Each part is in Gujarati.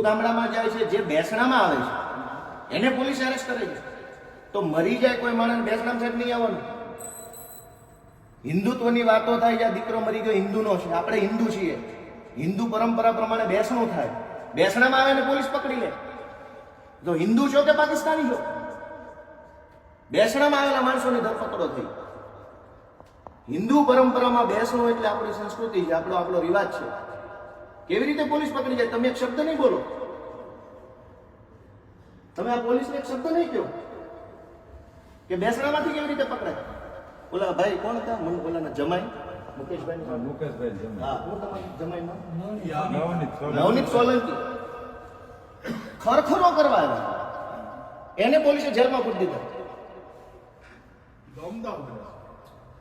ગામડામાં જાય છે, જે બેસણામાં આવે છે, એને પોલીસ એરેસ્ટ કરે છે. તો મરી જાય કોઈ માણસ, બેસણામ સાહેબ નહીં આવવાનું. હિન્દુત્વની વાતો થાય જ્યાં દીકરો મરી ગયો, હિન્દુનો છે. આપણે હિન્દુ છીએ. હિન્દુ પરંપરા પ્રમાણે બેસણું થાય. બેસણામાં આવે ને પોલીસ પકડી લે. તો હિન્દુ છો કે પાકિસ્તાની છો? બેસણામાં આવેલા માણસોની ધરપકડો થઈ. હિન્દુ પરંપરામાં બેસણું એટલે આપણી સંસ્કૃતિ છે, આપણો આપણો રિવાજ છે. કેવી રીતે પોલીસ પકડી જાય? તમે એક શબ્દ નહીં બોલો. તમે આ પોલીસને એક શબ્દ નહીં કહો. કે બેસણામાંથી કેવી રીતે પકડાય? ઓલા ભાઈ કોણ હતા? મને ઓલાના જમાઈ. મુકેશભાઈ મુકેશભાઈ જમાઈ. હા હું તમારી જમાઈ નવનીત સોલંકી. નવનીત સોલંકી. ખરખરો કરવા આવ્યા. એને પોલીસે જેલમાં પૂરી દીધા.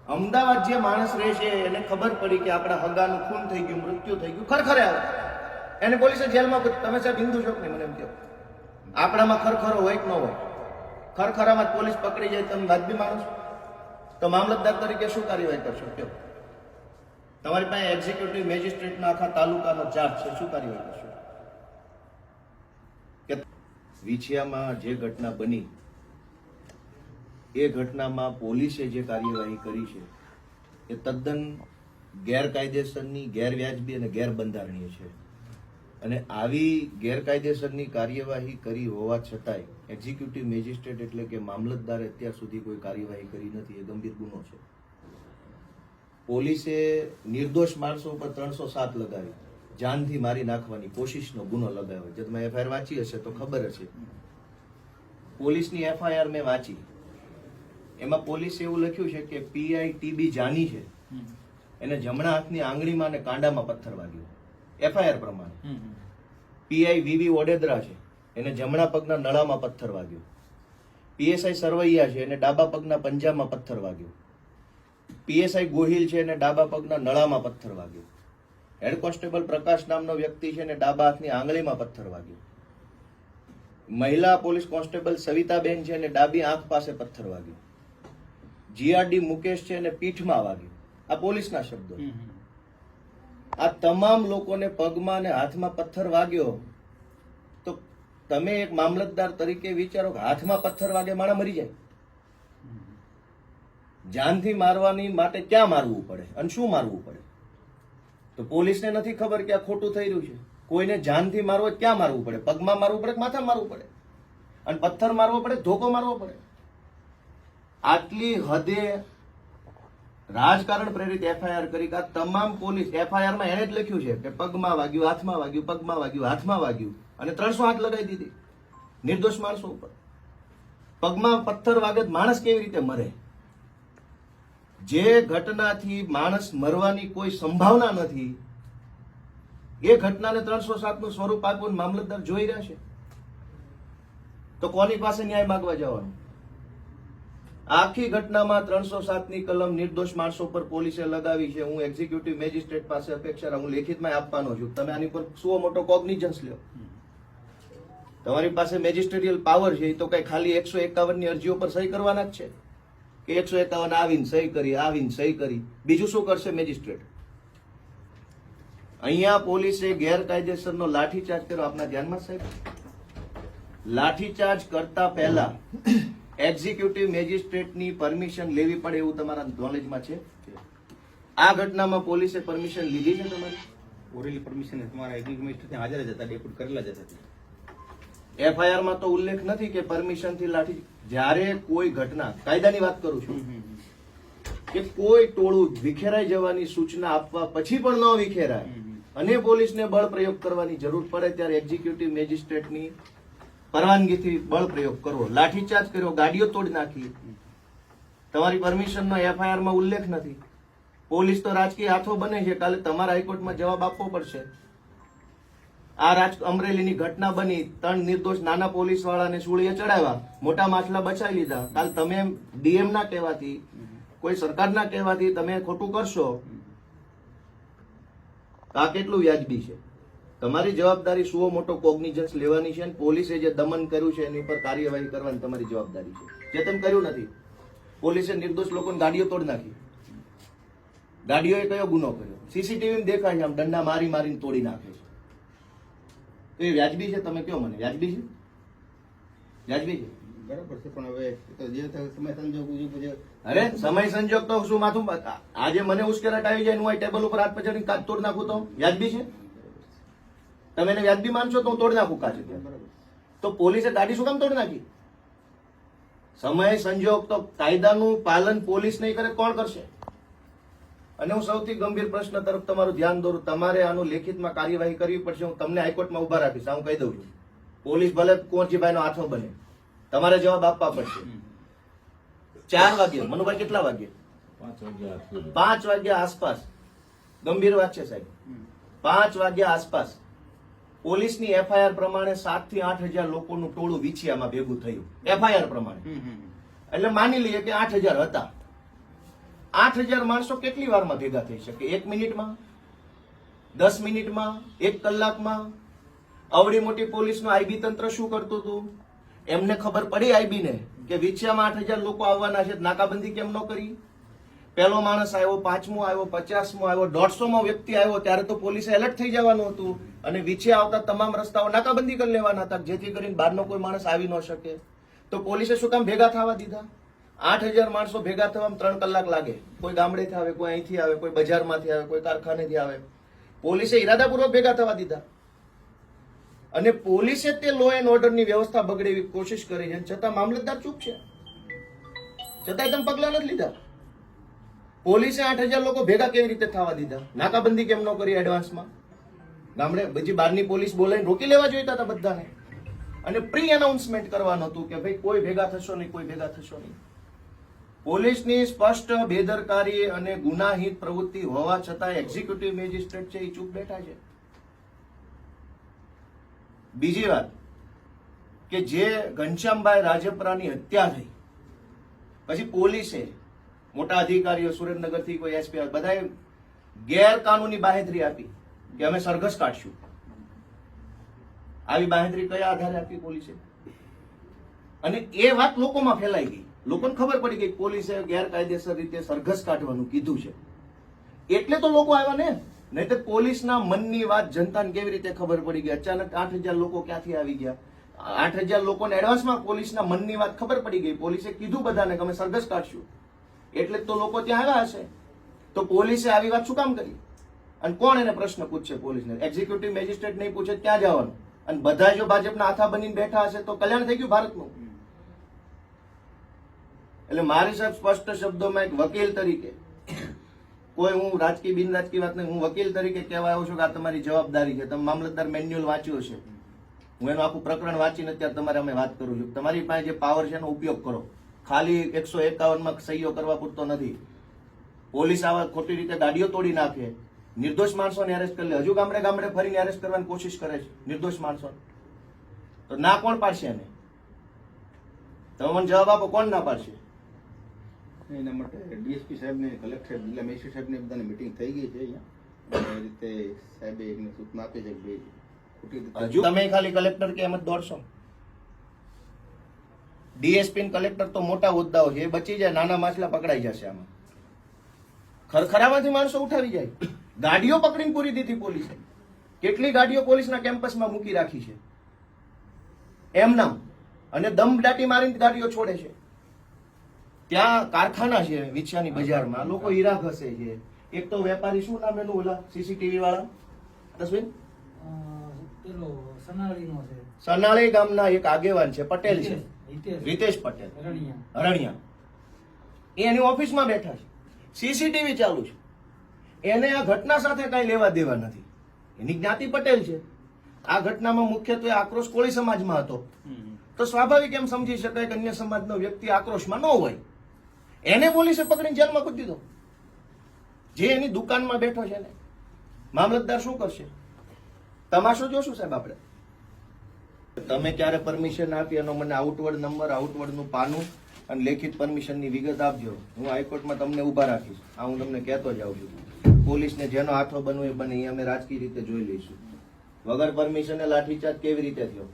અમદાવાદ જે માણસ રહે છે એને ખબર પડી કે આપણા હગાનું ખૂન થઈ ગયું, મૃત્યુ થઈ ગયું, ખરખરે આવે. એને પોલીસે જેલમાં તમે સાહેબ હિન્દુ છો કે મને એમ કહો. આપણામાં ખરખરો હોય કે ન હોય? ખરખરામાં પોલીસ પકડી જાય, તમે વાજબી માણસ તો મામલતદાર તરીકે શું કાર્યવાહી કરશો? કહો. તમારી પાસે એક્ઝિક્યુટિવ મેજિસ્ટ્રેટના આખા તાલુકાનો ચાર્જ છે, શું કાર્યવાહી કરશો? કે વિછિયામાં જે ઘટના બની એ ઘટનામાં પોલીસે જે કાર્યવાહી કરી છે, એ તદ્દન ગેરકાયદેસરની, ગેરવ્યાજબી અને ગેરબંધારણીય છે. અને આવી ગેરકાયદેસરની કાર્યવાહી કરી હોવા છતાંય, એક્ઝિક્યુટિવ મેજિસ્ટ્રેટ એટલે કે મામલતદારે અત્યાર સુધી કોઈ કાર્યવાહી કરી નથી, એ ગંભીર ગુનો છે. પોલીસે નિર્દોષ માણસો ઉપર ત્રણસો સાત લગાવી, જાનથી મારી નાખવાની કોશિશનો ગુનો લગાવ્યો. જે તમે એફઆઈઆર વાંચી હશે તો ખબર હશે. પોલીસની એફઆઈઆર મેં વાંચી. એમાં પોલીસે એવું લખ્યું છે કે પીઆઈ ટીબી જાની છે. એને જમણા હાથની આંગળીમાં અને કાંડામાં પથ્થર વાગ્યો. એફઆઈઆર પ્રમાણે. પીઆઈ વીવી ઓડેદરા છે. એને જમણા પગના નળામાં પથ્થર વાગ્યો. પીએસઆઈ સરવૈયા છે. એને ડાબા પગના પંજામાં પથ્થર વાગ્યો. પીએસઆઈ ગોહિલ છે. એને ડાબા પગના નળામાં પથ્થર વાગ્યો. હેડ કોન્સ્ટેબલ પ્રકાશ નામનો વ્યક્તિ છે. એને ડાબા હાથની આંગળીમાં પથ્થર વાગ્યો. મહિલા પોલીસ કોન્સ્ટેબલ સવિતાબેન છે. એને ડાબી આંખ પાસે પથ્થર વાગ્યો. જીઆરડી મુકેશ છે એને પીઠમાં વાગ્યું. આ પોલીસના શબ્દો. આ તમામ લોકોને પગમાં અને હાથમાં પથ્થર વાગ્યો. તો તમે એક મામલતદાર તરીકે વિચારો કે હાથમાં પથ્થર વાગે માણા મરી જાય. જાનથી મારવાની માટે ક્યાં મારવું પડે? અને શું મારવું પડે? તો પોલીસને નથી ખબર કે આ ખોટું થઈ રહ્યું છે. કોઈને જાનથી મારવો ક્યાં મારવું પડે? પગમાં મારવું પડે કે માથા મારવું પડે? અને પથ્થર મારવો પડે ધોકો મારવો પડે? આટલી હદે રાજકારણ પ્રેરિત એફઆઈઆર કરી કા તમામ પોલીસ એફઆઈઆરમાં એણે જ લખ્યું છે કે પગમાં વાગ્યું, હાથમાં વાગ્યું, પગમાં વાગ્યું, હાથમાં વાગ્યું અને ત્રણસો હાથ લગાવી દીધી. નિર્દોષ માણસો ઉપર. પગમાં પથ્થર વાગે માણસ કેવી રીતે મરે? જે ઘટનાથી માણસ મરવાની કોઈ સંભાવના નથી, એ ઘટનાને ત્રણસો સાતનું સ્વરૂપ આપવું મામલતદાર જોઈ રહ્યા છે. તો કોની પાસે ન્યાય માંગવા જવાનું? આખી ઘટનામાં ત્રણસો સાતની કલમ નિર્દોષ માણસો પર પોલીસે લગાવી છે. હું એક્ઝિક્યુટિવ મેજિસ્ટ્રેટ પાસે અપેક્ષા હું લેખિતમાં આપવાનો છું. તમે આની પર શું મોટો કોગ્નિજન્સ લ્યો. તમારી પાસે મેજિસ્ટ્રેરિયલ પાવર છે, એ તો કઈ ખાલી એકસો એકાવનની અરજીઓ પર સહી કરવાના જ છે. કે એકસો એકાવન આવીને સહી કરી, આવીને સહી કરી. બીજું શું કરશે મેજિસ્ટ્રેટ અહીંયા પોલીસે ગેરકાયદેસરનો લાઠીચાર્જ કર્યો. આપના ધ્યાનમાં સાહેબ લાઠીચાર્જ કરતા પહેલા એક્ઝિક્યુટિવ મેજિસ્ટ્રેટની પરમિશન લેવી પડે એવું તમારા નોલેજમાં છે? આ ઘટનામાં પોલીસે પરમિશન લીધી છે તમારી? ઓરેલી પરમિશન તમારા એક્ઝિક્યુટિવ હાજર જ હતા ડેપ્યુટ કરેલા જ હતા એફઆઈઆરમાં તો ઉલ્લેખ નથી કે પરમિશનથી લાઠી જ્યારે કોઈ ઘટના કાયદાની વાત કરું છું. કે કોઈ ટોળું વિખેરાઈ જવાની સૂચના આપવા પછી પણ ન વિખેરાય. અને પોલીસને બળ પ્રયોગ કરવાની જરૂર પડે ત્યારે એક્ઝિક્યુટિવ મેજિસ્ટ્રેટની પરવાનગીથી બળ પ્રયોગ કરવો. લાઠીચાર્જ કર્યો, ગાડીઓ તોડી નાખી. તમારી પરમિશનનો એફઆઈઆરમાં ઉલ્લેખ નથી. પોલીસ તો રાજકીય હાથો બને છે. કાલે તમારા હાઈકોર્ટમાં જવાબ આપવો પડશે. આ રાજ અમરેલીની ઘટના બની. ત્રણ નિર્દોષ નાના પોલીસ વાળાને સુળીએ ચડાવ્યા. મોટા માછલા બચાવી લીધા. કાલ તમે ડીએમ ના કહેવાથી, કોઈ સરકારના કહેવાથી તમે ખોટું કરશો? આ કેટલું વ્યાજબી છે? તમારી જવાબદારી શું મોટો કોગ્નિજન્સ લેવાની છે અને પોલીસે જે દમન કર્યું છે એની પર કાર્યવાહી કરવાની તમારી જવાબદારી છે. જે તમે કર્યું નથી. પોલીસે નિર્દોષ લોકોની ગાડીઓ તોડી નાખી. ગાડીઓએ કયો ગુનો કર્યો? સીસીટીવી દેખાય છે આમ દંડા મારી મારીને તોડી નાખે છે. તો એ વ્યાજબી છે? તમે કયો મને? વ્યાજબી છે? વ્યાજબી છે? બરાબર છે પણ હવે તો જે સમય સંજોગ ઉજુ અરે સમય સંજોગ તો શું માથું આજે મને ઉશ્કેરાટ આવી જાય હું આ ટેબલ ઉપર હાથ પછી કાચ તોડ નાખું તો? વ્યાજબી છે? તમે એને વ્યાજબી માનશો તો હું તોડી નાખું કાચ બરાબર તો પોલીસે ગાડી શું કામ તોડી નાખી? સમય સંજોગ તો કાયદાનું પાલન પોલીસ નહીં કરે કોણ કરશે? અને હું સૌથી ગંભીર પ્રશ્ન તરફ તમારું ધ્યાન દોરું. તમારે આનું લેખિતમાં કાર્યવાહી કરવી પડશે. હું તમને હાઈકોર્ટમાં ઊભા રાખીશ. હું કહી દઉં છું. પોલીસ ભલે કુંવરજીભાઈનો હાથો બને. તમારે જવાબ આપવા પડશે. ચાર વાગે મનુભાઈ કેટલા વાગે. પાંચ વાગ્યા આસપાસ. ગંભીર વાત છે સાહેબ. પાંચ વાગ્યા આસપાસ. પોલીસની એફઆઈઆર પ્રમાણે સાતથી આઠ હજાર લોકોનું ટોળું વિછિયામાં ભેગું થયું. એફઆઈઆર પ્રમાણે. એટલે માની લઈએ કે આઠ હજાર હતા. આઠ હજાર માણસો કેટલી વારમાં ભેગા થઈ શકે? એક મિનિટમાં? દસ મિનિટમાં? એક કલાકમાં? અવડી મોટી પોલીસનું આઈબી તંત્ર શું કરતું હતું? એમને ખબર પડી આઈબીને કે વિછિયામાં આઠ હજાર લોકો આવવાના છે નાકાબંધી કેમ ન કરી? પહેલો માણસ આવ્યો, પાંચમો આવ્યો, પચાસમો આવ્યો, દોઢસોમો વ્યક્તિ આવ્યો, ત્યારે તો પોલીસે એલર્ટ થઈ જવાનું હતું. અને વિછે આવતા તમામ રસ્તાઓ નાકાબંધી કરી લેવાના હતા, જેથી કરીને બહારનો કોઈ માણસ આવી ન શકે. તો પોલીસે શું કામ ભેગા થવા દીધા? આઠ હજાર માણસો ભેગા થવામાં ત્રણ કલાક લાગે. કોઈ ગામડેથી આવે, કોઈ અહીંથી આવે, કોઈ બજારમાંથી આવે, કોઈ કારખાનેથી આવે. પોલીસે ઈરાદાપૂર્વક ભેગા થવા દીધા. અને પોલીસે તે લો એન્ડ ઓર્ડરની વ્યવસ્થા બગડે એવી કોશિશ કરી છે. છતાં મામલતદાર ચૂપ છે. છતાંય તમે પગલાં નથી લીધા. પોલીસે આઠ હજાર લોકો ભેગા કેવી રીતે થવા દીધા? નાકાબંધી કેમ ન કરી એડવાન્સમાં ગામડે પછી બહારની પોલીસ બોલાવીને રોકી લેવા જોઈતા હતા બધાને. અને પ્રી એનાઉન્સમેન્ટ કરવાનું હતું કે ભાઈ, કોઈ ભેગા થશો નહીં, કોઈ ભેગા થશો નહીં. પોલીસની સ્પષ્ટ બેદરકારી અને ગુનાહિત પ્રવૃત્તિ હોવા છતાં એક્ઝિક્યુટિવ મેજિસ્ટ્રેટ છે એ ચૂપ બેઠા છે. બીજી વાત, કે જે ઘનશ્યામભાઈ રાજપરાની હત્યા થઈ, પછી પોલીસે મોટા અધિકારીઓ સુરેન્દ્રનગરથી કોઈ એસપી બધાએ ગેરકાનૂની બાહેધરી આપી કે અમે સરઘસ કાઢશું. આવી બાહેધરી કયા આધારે આપી પોલીસે? અને એ વાત લોકોમાં ફેલાઈ ગઈ. લોકોને ખબર પડી ગઈ પોલીસે ગેરકાયદેસર રીતે સરઘસ કાઢવાનું કીધું છે. એટલે તો લોકો આવ્યા ને. નહીં તો પોલીસના મનની વાત જનતાને કેવી રીતે ખબર પડી ગઈ? અચાનક આઠ હજાર લોકો ક્યાંથી આવી ગયા? આઠ હજાર લોકોને એડવાન્સમાં પોલીસના મનની વાત ખબર પડી ગઈ. પોલીસે કીધું બધાને કે અમે સરઘસ કાઢશું. એટલે તો લોકો ત્યાં આવ્યા હશે. તો પોલીસે આવી વાત શું કામ કરી? અને કોણ એને પ્રશ્ન પૂછશે પોલીસને? એક્ઝિક્યુટિવ મેજિસ્ટ્રેટ નહીં પૂછે ત્યાં જવાનું? અને બધા જો ભાજપના હાથા બનીને બેઠા હશે તો કલ્યાણ થઈ ગયું ભારતનું? એટલે મારી સાહેબ સ્પષ્ટ શબ્દોમાં એક વકીલ તરીકે, કોઈ હું રાજકીય, બિન રાજકીય વાત નહીં હું વકીલ તરીકે કહેવા આવ્યો છું કે આ તમારી જવાબદારી છે. તમે મામલતદાર મેન્યુઅલ વાંચ્યું છે હું એનું આખું પ્રકરણ વાંચીને અત્યારે તમારે અમે વાત કરું છું. તમારી પાસે જે પાવર છે એનો ઉપયોગ કરો. ખાલી એકસો એકાવનમાં સહીઓ કરવા પૂરતો નથી. પોલીસ આવા ખોટી રીતે ગાડીઓ તોડી નાખે. નિર્દોષ માણસોને અરેસ્ટ કરી લે. હજુ ગામડે ગામડે ફરીને અરેસ્ટ કરવાની કોશિશ કરે છે. નિર્દોષ માણસો. તો ના કોણ પાડશે એને? તમે મને જવાબ આપો કોણ ના પાડશે? એના માટે ડીએસપી સાહેબને કલેક્ટર જિલ્લા મેજિસ્ટ્રેટ સાહેબને બધાની મિટિંગ થઈ ગઈ છે અહીંયા. એ રીતે સાહેબે એમને સૂચના આપી છે કે હજુ તમે ખાલી કલેક્ટર કે એમ જ દોડશો? ડીએસપી કલેક્ટર તો મોટા હોદ્દાઓ છે એ બચી જાય નાના માછલા પકડાઈ જશે આમાં. ખરખરામાંથી માણસો ઉઠાવી જાય. ગાડીઓ પકડીને પૂરી દીધી પોલીસે. કેટલી ગાડીઓ પોલીસના કેમ્પસમાં મૂકી રાખી છે? એમના અને દમ દાટી મારીને ગાડીઓ છોડે છે. ત્યાં કારખાના છે વિછાની બજારમાં. લોકો હીરા ઘસે છે. એક તો વેપારી શું નામ એનું ઓલા? સીસીટીવી વાળા? તસવીર સનાળી ગામના એક આગેવાન છે પટેલ છે. રીતેશ પટેલ. અરણિયા હરણિયા એ એની ઓફિસમાં બેઠા છે. સીસીટીવી ચાલુ છે. એને આ ઘટના સાથે કઈ લેવા દેવા નથી. એની જ્ઞાતિ પટેલ છે. આ ઘટનામાં મુખ્યત્વે આક્રોશ કોળી સમાજમાં હતો. તો સ્વાભાવિક એમ સમજી શકાય કે અન્ય સમાજનો વ્યક્તિ આક્રોશમાં ન હોય. એને પોલીસે પકડીને જેલમાં કૂદી દીધો જે એની દુકાનમાં બેઠો છે ને. મામલતદાર શું કરશે? તમાશો જોશું સાહેબ આપણે? તમે ક્યારે પરમિશન આપી એનો મને આઉટવર્ડ નંબર આઉટવર્ડનું પાનું અને લેખિત પરમિશનની વિગત આપજો. હું હાઈકોર્ટમાં તમને ઊભા રાખીશ. આ હું તમને કહેતો જાઉં છું. પોલીસને જેનો હાથો બનવું એ બને, એ અમે રાજકીય રીતે જોઈ લઈશું. વગર પરમિશને લાઠીચાર્જ કેવી રીતે થયો?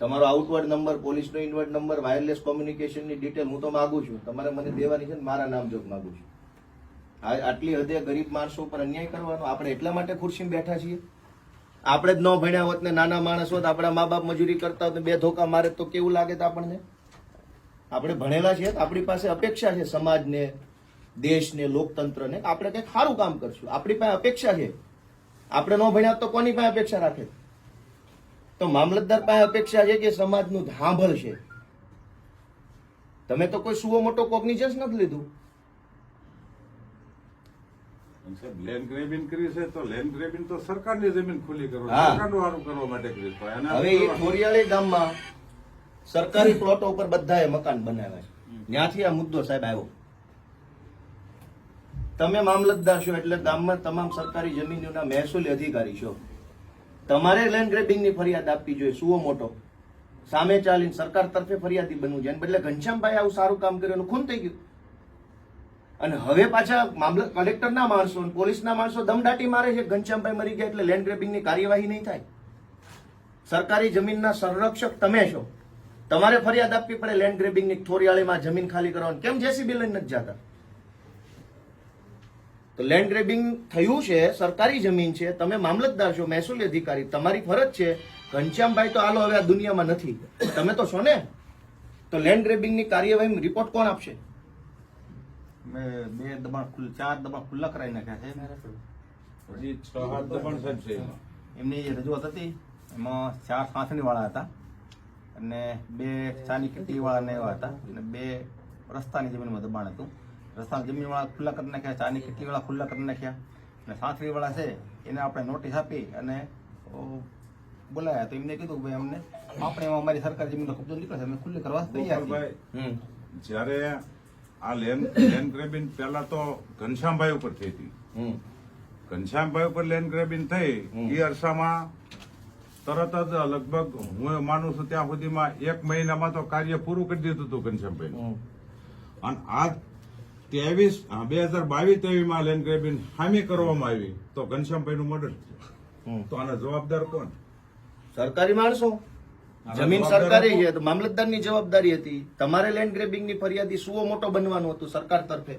તમારો આઉટવર્ડ નંબર પોલીસનો ઇનવર્ડ નંબર વાયરલેસ કોમ્યુનિકેશનની ડિટેલ હું તો માગું છું. તમારે મને દેવાની છે મારા નામ જોગ માગું છું. આટલી હદે ગરીબ માણસો ઉપર અન્યાય કરવાનો આપણે એટલા માટે ખુરશીમાં બેઠા છીએ? આપણે જ ન ભણ્યા હોત ને નાના માણસ હોત, આપણા મા બાપ મજૂરી કરતા હોત ને બે ધોકા મારે તો કેવું લાગે તો આપણને? આપણે ભણેલા છીએ આપણી પાસે અપેક્ષા છે સમાજને, દેશને, લોકતંત્રને. આપણે કંઈક સારું કામ કરશું. આપણી પાસે અપેક્ષા છે. આપણે ન ભણ્યા તો કોની પાસે અપેક્ષા રાખે? તો મામલતદાર પાસે અપેક્ષા છે કે સમાજનું ધાંભળ છે. તમે તો કોઈ સુવો મોટો કોગ્નિજન્સ નથી લીધું. લેન્ડ ગ્રેબિંગ કરી છે તો લેન્ડ ગ્રેબિંગ તો સરકારની જમીન ખુલ્લી કરો સરકારનું સારું કરવા માટે કરી હવે એ ખોરિયાળી ગામમાં સરકારી પ્લોટો ઉપર બધાએ મકાન બનાવ્યા છે. ત્યાંથી આ મુદ્દો સાહેબ આવ્યો. તમે મામલતદાર છો એટલે ગામમાં તમામ સરકારી જમીનોના મહેસૂલી અધિકારી છો. તમારે લેન્ડ ગ્રેબિંગની ફરિયાદ આપવી જોઈએ સુઓ મોટો. સામે ચાલીને સરકાર તરફે ફરિયાદી બનવું છે બદલે ઘનશ્યામભાઈ આવું સારું કામ કર્યું એનું ખૂન થઈ ગયું. અને હવે પાછા મામલત કલેક્ટરના માણસો પોલીસના માણસો દમદાટી મારે છે. ઘનશ્યામભાઈ મરી ગયા એટલે લેન્ડ ગ્રેબિંગની કાર્યવાહી નહીં થાય. સરકારી જમીનના સંરક્ષક તમે છો. તમારે ફરિયાદ આપવી પડે લેન્ડ ગ્રેબિંગની થોરિયાળીમાં જમીન ખાલી કરવાની. કેમ જેસીબી લઈને નથી જતા? તો લેન્ડ ગ્રેબિંગ થયું છે, સરકારી જમીન છે, તમે મામલતદાર છો, મહેસૂલી અધિકારી, તમારી ફરજ છે. ઘનશ્યામભાઈ તો આલો હવે આ દુનિયામાં નથી. તમે તો છો ને? તો લેન્ડ ગ્રેબિંગની કાર્યવાહી રિપોર્ટ કોણ આપશે? મેં બે દબાણ ખુલ્લા ચાર દબાણ ખુલ્લા કરાવી નાખ્યા છે. પછી છ સાત દબાણ સાહેબ છે એમની જે રજૂઆત હતી એમાં ચાર વાળા હતા અને બે ચાની કિટલી વાળા ને એવા હતા અને બે રસ્તાની જમીનમાં દબાણ હતું. રસ્તાની જમીન વાળા ખુલ્લા કરી નાખ્યા ચાની કિટલી વાળા ખુલ્લા કરી નાખ્યા અને સાંથણી વાળા છે એને આપણે નોટિસ આપી અને બોલાયા. તો એમને કીધું ભાઈ અમને આપણે અમારી સરકારી જમીનનો કબજો નીકળે છે અમે ખુલ્લી કરવા તૈયાર છીએ. જ્યારે આ લેન્ડ લેન્ડ ગ્રેબિંગ પહેલા તો ઘનશ્યામભાઈ ઉપર થઈ હતી. ઘનશ્યામભાઈ ઉપર લેન્ડ ગ્રેબિંગ થઈ. એ અરસામાં તરત જ લગભગ હું માનું છું ત્યાં સુધીમાં એક મહિનામાં તો કાર્ય પૂરું કરી દીધું હતું ઘનશ્યામભાઈ અને આ ત્રેવીસ બે હજાર બાવીસ ત્રેવીસમાં લેન્ડ ગ્રેબિંગ હામી કરવામાં આવી તો ઘનશ્યામભાઈ નું મર્ડર તો આના જવાબદાર કોણ? સરકારી માણસો. જમીન સરકારી છે તો મામલતદારની જવાબદારી હતી. તમારે લેન્ડ ગ્રેબિંગની ફરિયાદી સુઓ મોટો બનવાનું હતું સરકાર તરફે.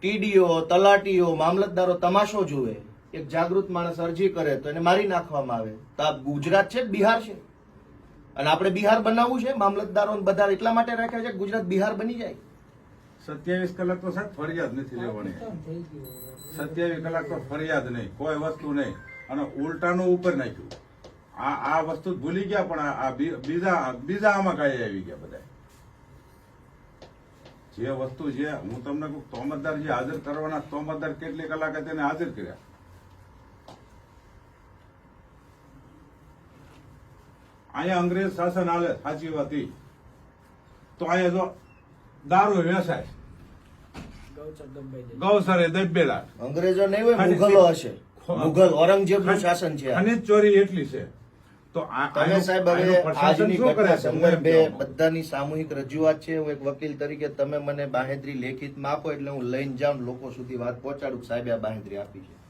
ટીડીઓ તલાટીઓ મામલતદારો તમાશો જુએ. એક જાગૃત માણસ અરજી કરે તો એને મારી નાખવામાં આવે. તો આ ગુજરાત છે બિહાર છે? અને આપણે બિહાર બનાવવું છે? મામલતદારો બધા એટલા માટે રાખ્યા છે ગુજરાત બિહાર બની જાય. સત્યાવીસ કલાક તો સાહેબ ફરિયાદ નથી લેવાની. સત્યાવીસ કલાક તો ફરિયાદ નહીં. કોઈ વસ્તુ નહીં. અને ઉલટાનું ઉપર નાખ્યું. આ આ વસ્તુ ભૂલી ગયા પણ આ- બીજા બીજા આમાં કાંઈ આવી ગયા બધા જે વસ્તુ છે હું તમને કહું તોમતદાર જે હાજર કરવાના તોમતદાર કેટલી કલાકે તેને હાજર કર્યા? અહીંયા અંગ્રેજ શાસન હાલે સાચી વાત તો અહીંયા જો દારૂ વ્યવસાય ગૌ દબાઈ ગૌસરે દબેલા. અંગ્રેજો નહીં હોય મુઘલો હશે. મુઘલ ઔરંગઝેબનું શાસન છે ખનીજ ચોરી એટલી છે. તો આ- તમે સાહેબ હવે આજની ઘટના સંદર્ભે બધાની સામૂહિક રજૂઆત છે. હું એક વકીલ તરીકે તમે મને બાહેધરી લેખિતમાં આપો એટલે હું લઈને જાઉં લોકો સુધી વાત પહોંચાડું સાહેબ આ બાહેધરી આપી છે.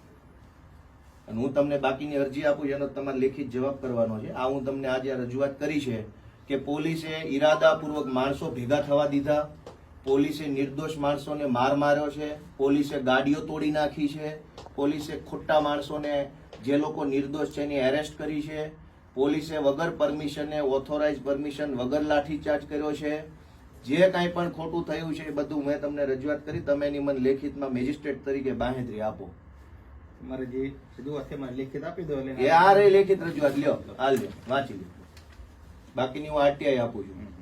અને હું તમને બાકીની અરજી આપું એનો તમારે લેખિત જવાબ કરવાનો છે. આ હું તમને આજે રજૂઆત કરી છે કે પોલીસે ઈરાદાપૂર્વક માણસો ભેગા થવા દીધા. પોલીસે નિર્દોષ માણસોને માર માર્યો છે. પોલીસે ગાડીઓ તોડી નાખી છે. પોલીસે ખોટા માણસોને જે લોકો નિર્દોષ છે એની એરેસ્ટ કરી છે. પોલીસે વગર પરમિશને ઓથોરાઇઝ પરમિશન વગર લાઠીચાર્જ કર્યો છે. જે કાંઈ પણ ખોટું થયું છે એ બધું મેં તમને રજૂઆત કરી. તમે એની મને લેખિતમાં મેજિસ્ટ્રેટ તરીકે બાહેંધરી આપો. મારે જે રજૂઆત છે લેખિત આપી દો એ આ રે લેખિત રજૂઆત. લ્યો હાલ લ્યો વાંચી લ્યો. બાકીની હું આરટીઆઈ આપું છું.